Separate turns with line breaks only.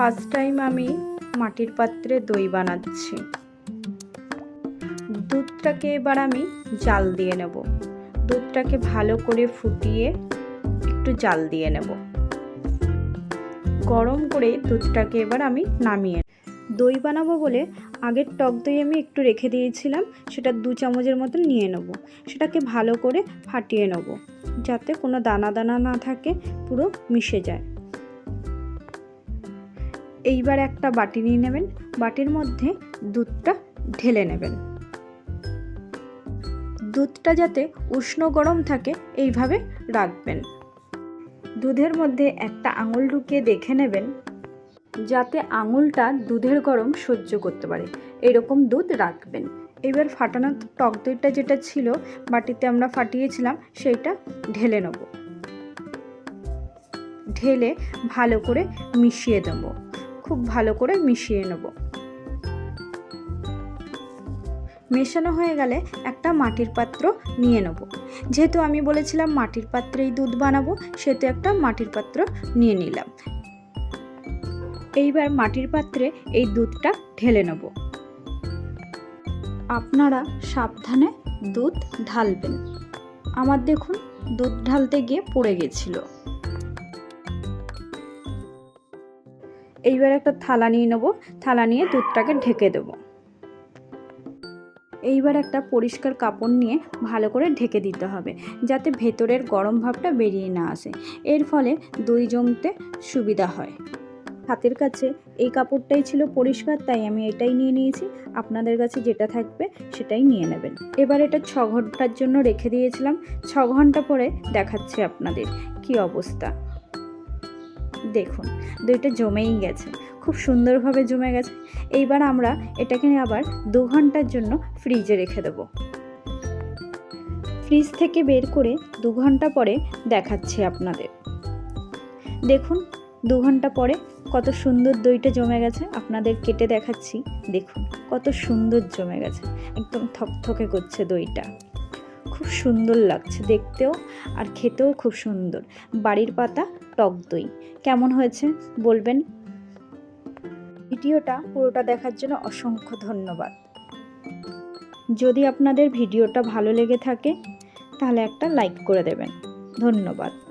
First time আমি মাটির পাত্রে দই বানাচ্ছি। দুধটাকে এবার আমি জাল দিয়ে নেব। দুধটাকে ভালো করে ফুটিয়ে একটু জাল দিয়ে নেব। গরম করে দুধটাকে এবার আমি নামিয়ে দই বানাবো বলে আগের টক দই আমি একটু রেখে দিয়েছিলাম, সেটা দু চামচের মতন নিয়ে নেব। সেটাকে ভালো করে ফাটিয়ে নেব, যাতে কোনো দানা দানা না থাকে, পুরো মিশে যায়। এইবার একটা বাটি নিয়ে নেবেন। বাটির মধ্যে দুধটা ঢেলে নেবেন। দুধটা যাতে উষ্ণ গরম থাকে, এইভাবে রাখবেন। দুধের মধ্যে একটা আঙুল ঢুকিয়ে দেখে নেবেন, যাতে আঙুলটা দুধের গরম সহ্য করতে পারে। এরকম দুধ রাখবেন। এবার ফাটানো টক দইটা যেটা ছিল, বাটিতে আমরা ফাটিয়েছিলাম, সেইটা ঢেলে নেব। ঢেলে ভালো করে মিশিয়ে দেবো। খুব ভালো করে মিশিয়ে নেব। মেশানো হয়ে গেলে একটা মাটির পাত্র নিয়ে নেব। যেহেতু আমি বলেছিলাম মাটির পাত্রেই দুধ বানাবো, সেহেতু একটা মাটির পাত্র নিয়ে নিলাম। এইবার মাটির পাত্রে এই দুধটা ঢেলে নেব। আপনারা সাবধানে দুধ ঢালবেন। আমার দেখুন দুধ ঢালতে গিয়ে পড়ে গেছিল। এইবার একটা থালা নিয়ে নেব। থালা নিয়ে দুধটাকে ঢেকে দেবো। এইবার একটা পরিষ্কার কাপড় নিয়ে ভালো করে ঢেকে দিতে হবে, যাতে ভেতরের গরম ভাবটা বেরিয়ে না আসে। এর ফলে দই জমতে সুবিধা হয়। হাতের কাছে এই কাপড়টাই ছিল পরিষ্কার, তাই আমি এটাই নিয়ে নিয়েছি। আপনাদের কাছে যেটা থাকবে সেটাই নিয়ে নেবেন। এবার এটা ছ ঘণ্টার জন্য রেখে দিয়েছিলাম। ছ ঘণ্টা পরে দেখাচ্ছি আপনাদের কি অবস্থা। দেখুন দইটা জমেই গেছে। খুব সুন্দরভাবে জমে গেছে। এইবার আমরা এটাকে আবার দু ঘণ্টার জন্য ফ্রিজে রেখে দেবো। ফ্রিজ থেকে বের করে দু ঘণ্টা পরে দেখাচ্ছি আপনাদের। দেখুন, দু ঘণ্টা পরে কত সুন্দর দইটা জমে গেছে। আপনাদের কেটে দেখাচ্ছি। দেখুন, কত সুন্দর জমে গেছে। একদম থকথকে করছে দইটা। খুব সুন্দর লাগছে দেখতেও আর খেতেও খুব সুন্দর। বাড়ির পাতা টক দই। কেমন হয়েছে? বলবেন। ভিডিওটা পুরোটা দেখার জন্য অসংখ্য ধন্যবাদ। যদি আপনাদের ভিডিওটা ভালো লেগে থাকে, তাহলে একটা লাইক করে দেবেন। ধন্যবাদ।